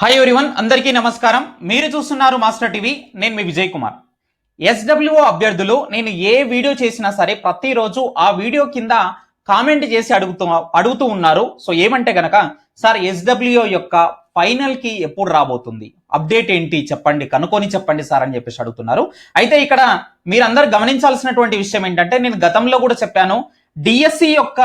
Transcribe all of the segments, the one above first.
Hi everyone అందరికీ నమస్కారం. మీరు చూస్తున్నారు మాస్టర్ టీవీ నేను మీ విజయ్ కుమార్. ఎస్డబ్ల్యూఓ అభ్యర్థులు నేను ఏ వీడియో చేసినా సరే ప్రతిరోజు ఆ వీడియో కింద కామెంట్ చేసి అడుగుతూ అడుగుతూ ఉన్నారు. సో ఏమంటే గనక సార్ ఎస్డబ్ల్యూఓ యొక్క ఫైనల్కి ఎప్పుడు రాబోతుంది? అప్డేట్ ఏంటి? చెప్పండి కనుక్కొని చెప్పండి సార్ అని చెప్పేసి అడుగుతున్నారు. అయితే ఇక్కడ మీరందరూ గమనించాల్సినటువంటి విషయం ఏంటంటే నేను గతంలో కూడా చెప్పాను డిఎస్సి యొక్క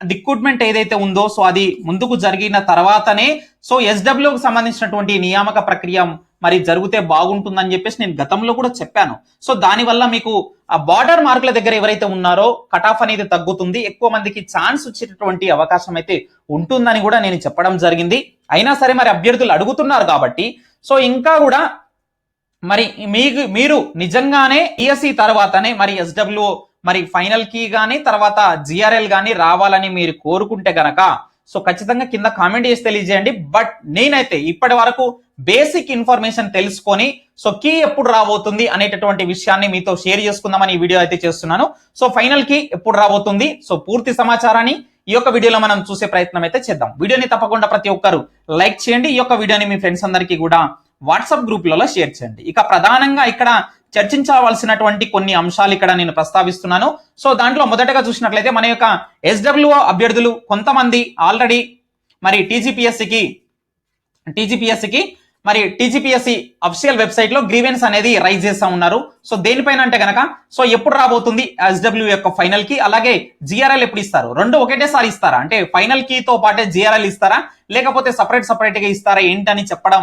రిక్రూట్మెంట్ ఏదైతే ఉందో సో అది ముందుకు జరిగిన తర్వాతనే సో ఎస్డబ్ల్యూకి సంబంధించినటువంటి నియామక ప్రక్రియ మరి జరిగితే బాగుంటుందని చెప్పేసి నేను గతంలో కూడా చెప్పాను. సో దానివల్ల మీకు ఆ బార్డర్ మార్కుల దగ్గర ఎవరైతే ఉన్నారో కట్ ఆఫ్ అనేది తగ్గుతుంది. ఎక్కువ మందికి ఛాన్స్ వచ్చేటటువంటి అవకాశం అయితే ఉంటుందని కూడా నేను చెప్పడం జరిగింది. అయినా సరే మరి అభ్యర్థులు అడుగుతున్నారు కాబట్టి సో ఇంకా కూడా మరి మీకు మీరు నిజంగానే ఈఎస్సి తర్వాతనే మరి ఎస్డబ్ల్యూ మరి ఫైనల్ కీ కానీ తర్వాత జిఆర్ఎల్ కానీ రావాలని మీరు కోరుకుంటే గనక సో ఖచ్చితంగా కింద కామెంట్ చేసి తెలియజేయండి. బట్ నేనైతే ఇప్పటి వరకు బేసిక్ ఇన్ఫర్మేషన్ తెలుసుకొని సో కీ ఎప్పుడు రాబోతుంది అనేటటువంటి విషయాన్ని మీతో షేర్ చేసుకుందామని ఈ వీడియో అయితే చేస్తున్నాను. సో ఫైనల్కి ఎప్పుడు రాబోతుంది? సో పూర్తి సమాచారాన్ని ఈ యొక్క వీడియోలో మనం చూసే ప్రయత్నం అయితే చేద్దాం. వీడియోని తప్పకుండా ప్రతి ఒక్కరు లైక్ చేయండి. ఈ యొక్క వీడియోని మీ ఫ్రెండ్స్ అందరికీ కూడా వాట్సాప్ గ్రూప్లలో షేర్ చేయండి. ఇక ప్రధానంగా ఇక్కడ చర్చించవలసినటువంటి కొన్ని అంశాలు ఇక్కడ నేను ప్రస్తావిస్తున్నాను. సో దాంట్లో మొదటగా చూసినట్లయితే మన యొక్క ఎస్డబ్ల్యూఓ అభ్యర్థులు కొంతమంది ఆల్రెడీ మరి టీజీపీఎస్సికి టీజీపీఎస్సికి మరి టీజీపీఎస్సి అఫిషియల్ వెబ్సైట్లో గ్రీవెన్స్ అనేది రైజ్ చేస్తా ఉన్నారు. సో దేనిపైన అంటే గనక సో ఎప్పుడు రాబోతుంది ఎస్డబ్ల్యూ యొక్క ఫైనల్కి? అలాగే జిఆర్ఎల్ ఎప్పుడు ఇస్తారు? రెండు ఒకటేసారి ఇస్తారా? అంటే ఫైనల్ కీతో పాటే జిఆర్ఎల్ ఇస్తారా? లేకపోతే సపరేట్ సపరేట్గా ఇస్తారా? ఏంటని చెప్పడం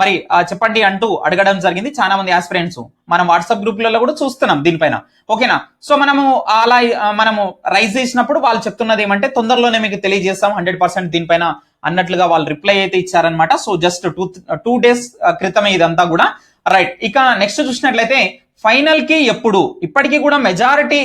మరి చెప్పండి అంటూ అడగడం జరిగింది చాలా మంది ఆస్పిరెంట్స్ మనం వాట్సాప్ గ్రూప్లలో కూడా చూస్తున్నాం దీనిపైన. ఓకేనా? సో మనము అలా మనము రైజ్ చేసినప్పుడు వాళ్ళు చెప్తున్నది ఏమంటే తొందరలోనే మీకు తెలియజేస్తాం హండ్రెడ్ పర్సెంట్ దీనిపైన అన్నట్లుగా వాళ్ళు రిప్లై అయితే ఇచ్చారనమాట so just two two days క్రితమే ఇదంతా కూడా. రైట్ ఇక నెక్స్ట్ చూసినట్లయితే ఫైనల్కి ఎప్పుడు? ఇప్పటికీ కూడా మెజారిటీ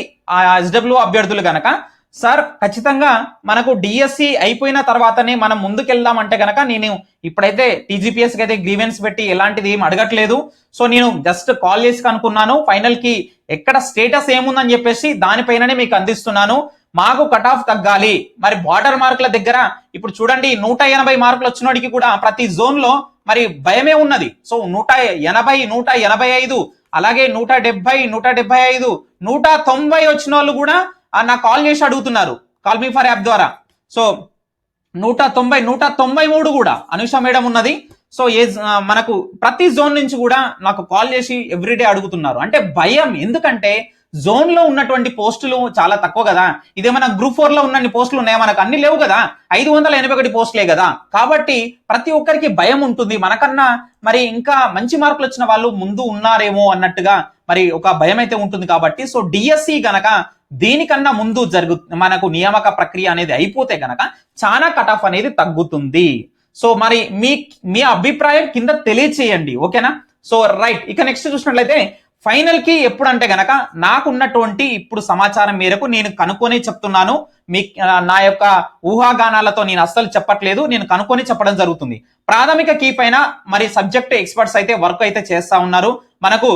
ఎస్డబ్ల్యూ అభ్యర్థులు కనుక సార్ ఖచ్చితంగా మనకు డిఎస్సి అయిపోయిన తర్వాతనే మనం ముందుకెళ్దామంటే కనుక నేను ఇప్పుడైతే టీజీపీఎస్కి అయితే గ్రీవెన్స్ పెట్టి ఎలాంటిది ఏం అడగట్లేదు. సో నేను జస్ట్ కాల్ చేసి కనుక్కున్నాను. ఫైనల్కి ఎక్కడ స్టేటస్ ఏముందని చెప్పేసి దానిపైననే మీకు అందిస్తున్నాను. మాకు కట్ ఆఫ్ తగ్గాలి. మరి బార్డర్ మార్కుల దగ్గర ఇప్పుడు చూడండి నూట ఎనభై మార్కులు వచ్చినోడికి కూడా ప్రతి జోన్లో మరి భయమే ఉన్నది. సో నూట ఎనభై నూట ఎనభై ఐదు అలాగే నూట డెబ్బై నూట డెబ్బై ఐదు నూట తొంభై వచ్చిన వాళ్ళు కూడా నాకు కాల్ చేసి అడుగుతున్నారు. కాల్ మీ ఫర్ యాప్ ద్వారా. సో నూట తొంభై నూట తొంభై మూడు కూడా అనుష మేడం ఉన్నది. సో ఏ మనకు ప్రతి జోన్ నుంచి కూడా నాకు కాల్ చేసి ఎవ్రీడే అడుగుతున్నారు. అంటే భయం. ఎందుకంటే జోన్లో ఉన్నటువంటి పోస్టులు చాలా తక్కువ కదా. ఇదే గ్రూప్ ఫోర్లో ఉన్న పోస్టులు ఉన్నాయి? మనకు అన్ని లేవు కదా. ఐదు వందల ఎనభై ఒకటి పోస్టులే కదా. కాబట్టి ప్రతి ఒక్కరికి భయం ఉంటుంది. మనకన్నా మరి ఇంకా మంచి మార్కులు వచ్చిన వాళ్ళు ముందు ఉన్నారేమో అన్నట్టుగా మరి ఒక భయం అయితే ఉంటుంది కాబట్టి సో డిఎస్సి గనక దీనికన్నా ముందు జరుగు మనకు నియామక ప్రక్రియ అనేది అయిపోతే గనక చాలా కట్ ఆఫ్ అనేది తగ్గుతుంది. సో మరి మీ మీ అభిప్రాయం కింద తెలియచేయండి ఓకేనా? సో రైట్ ఇక నెక్స్ట్ చూసినట్లయితే ఫైనల్కి ఎప్పుడు అంటే గనక నాకున్నటువంటి ఇప్పుడు సమాచారం మేరకు నేను కనుక్కొని చెప్తున్నాను. మీ నా యొక్క ఊహాగానాలతో నేను అస్సలు చెప్పట్లేదు నేను కనుక్కొని చెప్పడం జరుగుతుంది. ప్రాథమిక కీ పైన మరి సబ్జెక్ట్ ఎక్స్పర్ట్స్ అయితే వర్క్ అయితే చేస్తా ఉన్నారు. మనకు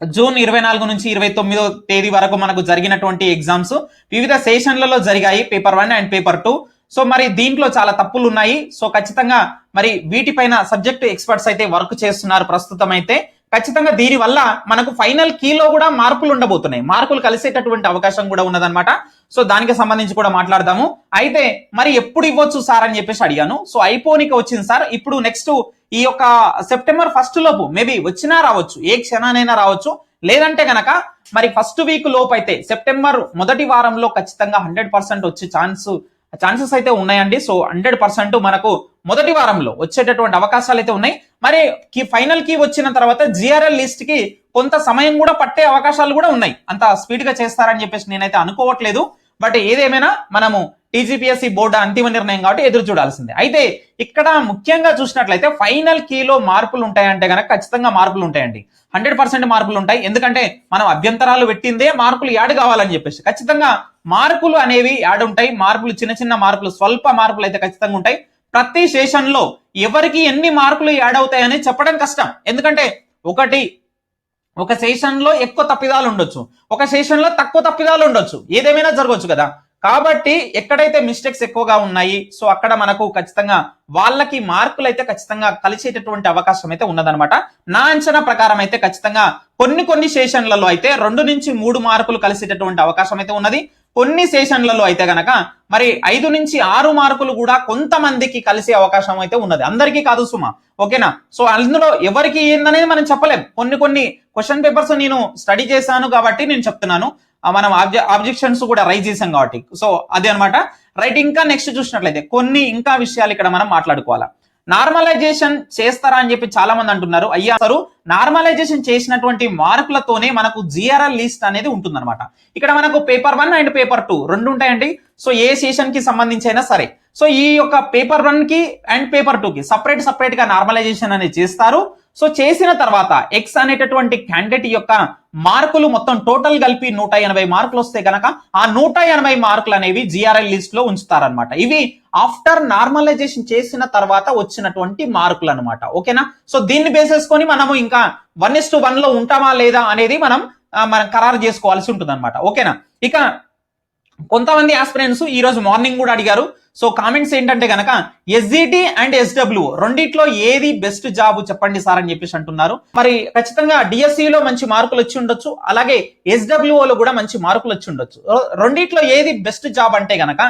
జూన్ ఇరవై నాలుగు నుంచి ఇరవై తొమ్మిదో తేదీ వరకు మనకు జరిగినటువంటి ఎగ్జామ్స్ వివిధ సెషన్లలో జరిగాయి paper one and paper two so మరి దీంట్లో చాలా తప్పులు ఉన్నాయి సో ఖచ్చితంగా మరి వీటిపైన సబ్జెక్ట్ ఎక్స్పర్ట్స్ అయితే వర్క్ చేస్తున్నారు ప్రస్తుతం అయితే. ఖచ్చితంగా దీని వల్ల మనకు ఫైనల్ కీలో కూడా మార్కులు ఉండబోతున్నాయి. మార్కులు కలిసేటటువంటి అవకాశం కూడా ఉన్నదన్నమాట. సో దానికి సంబంధించి కూడా మాట్లాడదాము. అయితే మరి ఎప్పుడు ఇవ్వచ్చు సార్ అని చెప్పేసి అడిగాను. సో అయిపోనికి వచ్చింది సార్. ఇప్పుడు నెక్స్ట్ ఈ యొక్క సెప్టెంబర్ ఫస్ట్ లోపు మేబీ వచ్చినా రావచ్చు. ఏ క్షణానైనా రావచ్చు. లేదంటే గనక మరి ఫస్ట్ వీక్ లోపు అయితే సెప్టెంబర్ మొదటి వారంలో ఖచ్చితంగా హండ్రెడ్ పర్సెంట్ వచ్చే ఛాన్స్ ఛాన్సెస్ అయితే ఉన్నాయండి. సో హండ్రెడ్ పర్సెంట్ మనకు మొదటి వారంలో వచ్చేటటువంటి అవకాశాలు అయితే ఉన్నాయి. మరి కి ఫైనల్కి వచ్చిన తర్వాత జిఆర్ఎల్ లిస్ట్కి కొంత సమయం కూడా పట్టే అవకాశాలు కూడా ఉన్నాయి. అంత స్పీడ్గా చేస్తారని చెప్పేసి నేనైతే అనుకోవట్లేదు. బట్ ఏదేమైనా మనము టీజీపీఎస్సీ బోర్డు అంతిమ నిర్ణయం కాబట్టి ఎదురు చూడాల్సిందే. అయితే ఇక్కడ ముఖ్యంగా చూసినట్లయితే ఫైనల్ కీలో మార్పులు ఉంటాయంటే కనుక ఖచ్చితంగా మార్పులు ఉంటాయండి. హండ్రెడ్ పర్సెంట్ మార్పులు ఉంటాయి. ఎందుకంటే మనం అభ్యంతరాలు పెట్టిందే మార్కులు యాడ్ కావాలని చెప్పేసి. ఖచ్చితంగా మార్పులు అనేవి యాడ్ ఉంటాయి. మార్పులు చిన్న చిన్న మార్పులు స్వల్ప మార్పులు అయితే ఖచ్చితంగా ఉంటాయి. ప్రతి సెషన్లో ఎవరికి ఎన్ని మార్కులు యాడ్ అవుతాయని చెప్పడం కష్టం. ఎందుకంటే ఒకటి ఒక సెషన్లో ఎక్కువ తప్పిదాలు ఉండొచ్చు. ఒక సెషన్లో తక్కువ తప్పిదాలు ఉండొచ్చు. ఏదేమైనా జరగవచ్చు కదా. కాబట్టి ఎక్కడైతే మిస్టేక్స్ ఎక్కువగా ఉన్నాయి సో అక్కడ మనకు ఖచ్చితంగా వాళ్ళకి మార్కులు అయితే ఖచ్చితంగా కలిసేటటువంటి అవకాశం అయితే ఉన్నదనమాట నా అంచనా ప్రకారం అయితే ఖచ్చితంగా కొన్ని కొన్ని సెషన్లలో అయితే రెండు నుంచి మూడు మార్కులు కలిసేటటువంటి అవకాశం అయితే ఉన్నది. కొన్ని సెషన్లలో అయితే గనక మరి ఐదు నుంచి ఆరు మార్కులు కూడా కొంతమందికి కలిసే అవకాశం అయితే ఉన్నది. అందరికీ కాదు సుమా. ఓకేనా? సో అందులో ఎవరికి ఏందనేది మనం చెప్పలేం. కొన్ని కొన్ని క్వశ్చన్ పేపర్స్ నేను స్టడీ చేశాను కాబట్టి నేను చెప్తున్నాను. మనం ఆబ్జెక్షన్స్ కూడా రైజ్ చేసాం కాబట్టి. సో అదే అన్నమాట. రైట్ ఇంకా నెక్స్ట్ చూసినట్లయితే కొన్ని ఇంకా విషయాలు ఇక్కడ మనం మాట్లాడుకోవాలా. నార్మలైజేషన్ చేస్తారా అని చెప్పి చాలా మంది అంటున్నారు. అయ్యా సారు నార్మలైజేషన్ చేసినటువంటి మార్కులతోనే మనకు జిఆర్ఎల్ లిస్ట్ అనేది ఉంటుందన్నమాట. ఇక్కడ మనకు paper one and paper two రెండు ఉంటాయండి. సో ఏ సెషన్కి సంబంధించి అయినా సరే. సో ఈ యొక్క పేపర్ వన్కి అండ్ పేపర్ టూ కి సపరేట్ సపరేట్గా నార్మలైజేషన్ అనేది చేస్తారు. సో చేసిన తర్వాత ఎక్స్ అనేటటువంటి క్యాండిడేట్ యొక్క మార్కులు మొత్తం టోటల్ కలిపి నూట ఎనభై మార్కులు వస్తే కనుక ఆ నూట ఎనభై మార్కులు అనేవి జిఆర్ఎల్ లిస్ట్లో ఉంచుతారనమాట ఇవి ఆఫ్టర్ నార్మలైజేషన్ చేసిన తర్వాత వచ్చినటువంటి మార్కులు అనమాట ఓకేనా? సో దీన్ని బేసేసుకొని మనము ఇంకా వన్ ఇస్ టు వన్లో ఉంటామా లేదా అనేది మనం మనం ఖరారు చేసుకోవాల్సి ఉంటుంది అనమాట ఓకేనా? ఇక కొంతమంది ఆస్పిరెంట్స్ ఈ రోజు మార్నింగ్ కూడా అడిగారు సో కామెంట్స్ ఏంటంటే గనక ఎస్జిటి అండ్ ఎస్డబ్ల్యూ రెండిట్లో ఏది బెస్ట్ జాబ్ చెప్పండి సార్ అని చెప్పేసి అంటున్నారు. మరి ఖచ్చితంగా డిఎస్సిలో లో మంచి మార్కులు వచ్చి ఉండొచ్చు అలాగే SWO లో కూడా మంచి మార్కులు వచ్చి ఉండొచ్చు. రెండిట్లో ఏది బెస్ట్ జాబ్ అంటే గనక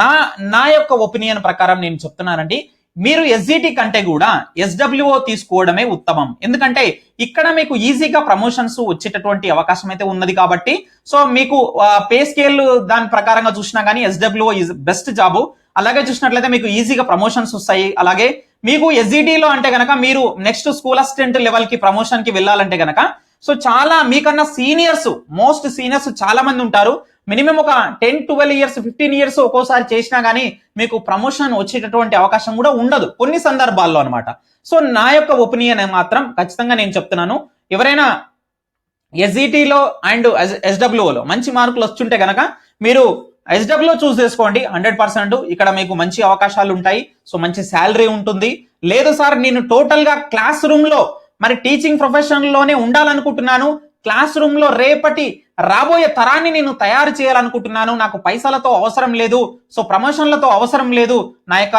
నా నా యొక్క ఒపీనియన్ ప్రకారం నేను చెప్తున్నానండి. మీరు ఎస్జిటి కంటే కూడా ఎస్డబ్ల్యూఓ తీసుకోవడమే ఉత్తమం. ఎందుకంటే ఇక్కడ మీకు ఈజీగా ప్రమోషన్స్ వచ్చేటటువంటి అవకాశం అయితే ఉన్నది కాబట్టి సో మీకు పే స్కేల్ దాని ప్రకారంగా చూసినా కానీ ఎస్డబ్ల్యూఓ ఈజ్ బెస్ట్ జాబ్ అలాగే చూసినట్లయితే మీకు ఈజీగా ప్రమోషన్స్ వస్తాయి. అలాగే మీకు ఎస్ఈటీలో అంటే కనుక మీరు నెక్స్ట్ స్కూల్ అసిస్టెంట్ లెవెల్కి ప్రమోషన్కి వెళ్ళాలంటే గనక సో చాలా మీకన్నా సీనియర్స్ మోస్ట్ సీనియర్స్ చాలా మంది ఉంటారు. మినిమం ఒక ten twelve years fifteen years ఒక్కోసారి చేసినా కానీ మీకు ప్రమోషన్ వచ్చేటటువంటి అవకాశం కూడా ఉండదు. కొన్ని సందర్భాల్లో అనమాట సో నా యొక్క ఒపీనియన్ మాత్రం ఖచ్చితంగా నేను చెప్తున్నాను. ఎవరైనా ఎస్ఈటీలో అండ్ ఎస్డబ్ల్యూలో మంచి మార్కులు వస్తుంటే కనుక మీరు ఎస్డబ్ల్యూ చూస్ చేసుకోండి హండ్రెడ్ పర్సెంట్ ఇక్కడ మీకు మంచి అవకాశాలు ఉంటాయి. సో మంచి శాలరీ ఉంటుంది. లేదు సార్ నేను టోటల్గా క్లాస్ రూమ్లో మరి టీచింగ్ ప్రొఫెషన్లోనే ఉండాలనుకుంటున్నాను. క్లాస్ రూమ్లో రేపటి రాబోయే తరాన్ని నేను తయారు చేయాలనుకుంటున్నాను. నాకు పైసలతో అవసరం లేదు. సో ప్రమోషన్లతో అవసరం లేదు. నా యొక్క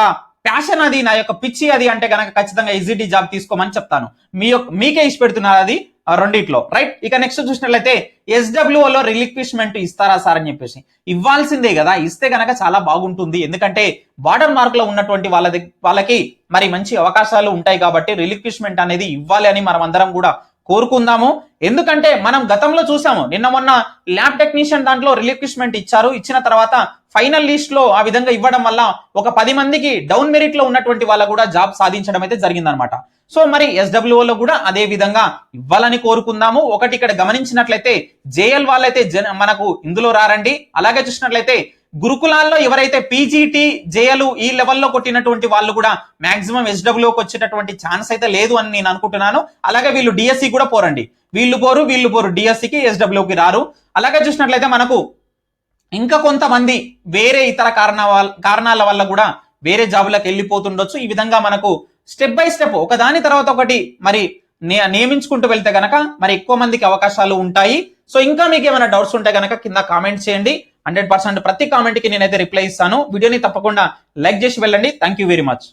ప్యాషన్ అది నా యొక్క పిచ్చి అది అంటే గనక ఖచ్చితంగా ఈజీటీ జాబ్ తీసుకోమని చెప్తాను. మీ యొక్క మీకే ఇచ్చి పెడుతున్నారు అది. రెండిట్లో రైట్ ఇక నెక్స్ట్ చూసినట్లయితే ఎస్డబ్ల్యూఓలో లో రిలిక్విష్మెంట్ ఇస్తారా సార్ అని చెప్పేసి. ఇవ్వాల్సిందే కదా ఇస్తే కనుక చాలా బాగుంటుంది. ఎందుకంటే బాటమ్ మార్క్లో ఉన్నటువంటి వాళ్ళ వాళ్ళకి మరి మంచి అవకాశాలు ఉంటాయి కాబట్టి రిలిక్విష్మెంట్ అనేది ఇవ్వాలి అని మనం అందరం కూడా కోరుకుందాము. ఎందుకంటే మనం గతంలో చూసాము నిన్న మొన్న ల్యాబ్ టెక్నీషియన్ దాంట్లో రిలిక్విష్మెంట్ ఇచ్చారు. ఇచ్చిన తర్వాత ఫైనల్ లిస్ట్లో ఆ విధంగా ఇవ్వడం వల్ల ఒక పది మందికి డౌన్ మెరిట్లో ఉన్నటువంటి వాళ్ళ కూడా జాబ్ సాధించడం అయితే జరిగిందనమాట. సో మరి ఎస్డబ్ల్యూఓలో లో కూడా అదే విధంగా ఇవ్వాలని కోరుకుందాము. ఒకటి ఇక్కడ గమనించినట్లయితే జేఎల్ వాళ్ళైతే జన మనకు ఇందులో రారండి. అలాగే చూసినట్లయితే గురుకులాల్లో ఎవరైతే పీజీటీ జేఎల్ ఈ లెవెల్లో కొట్టినటువంటి వాళ్ళు కూడా మాక్సిమం ఎస్డబ్ల్యూకి వచ్చేటటువంటి ఛాన్స్ అయితే లేదు అని నేను అనుకుంటున్నాను. అలాగే వీళ్ళు డిఎస్సి కూడా పోరండి. వీళ్ళు పోరు వీళ్ళు పోరు. డిఎస్సికి ఎస్డబ్ల్యూకి రారు. అలాగే చూసినట్లయితే మనకు ఇంకా కొంతమంది వేరే ఇతర కారణాల కారణాల వల్ల కూడా వేరే జాబులకు వెళ్ళిపోతుండొచ్చు. ఈ విధంగా మనకు స్టెప్ బై స్టెప్ ఒకదాని తర్వాత ఒకటి మరి నియమించుకుంటూ వెళ్తే గనక మరి ఎక్కువ మందికి అవకాశాలు ఉంటాయి. సో ఇంకా మీకు ఏమైనా డౌట్స్ ఉంటే గనక కింద కామెంట్ చేయండి. హండ్రెడ్ పర్సెంట్ ప్రతి కామెంట్కి నేనైతే రిప్లై ఇస్తాను. వీడియోని తప్పకుండా లైక్ చేసి వెళ్ళండి. Thank you very much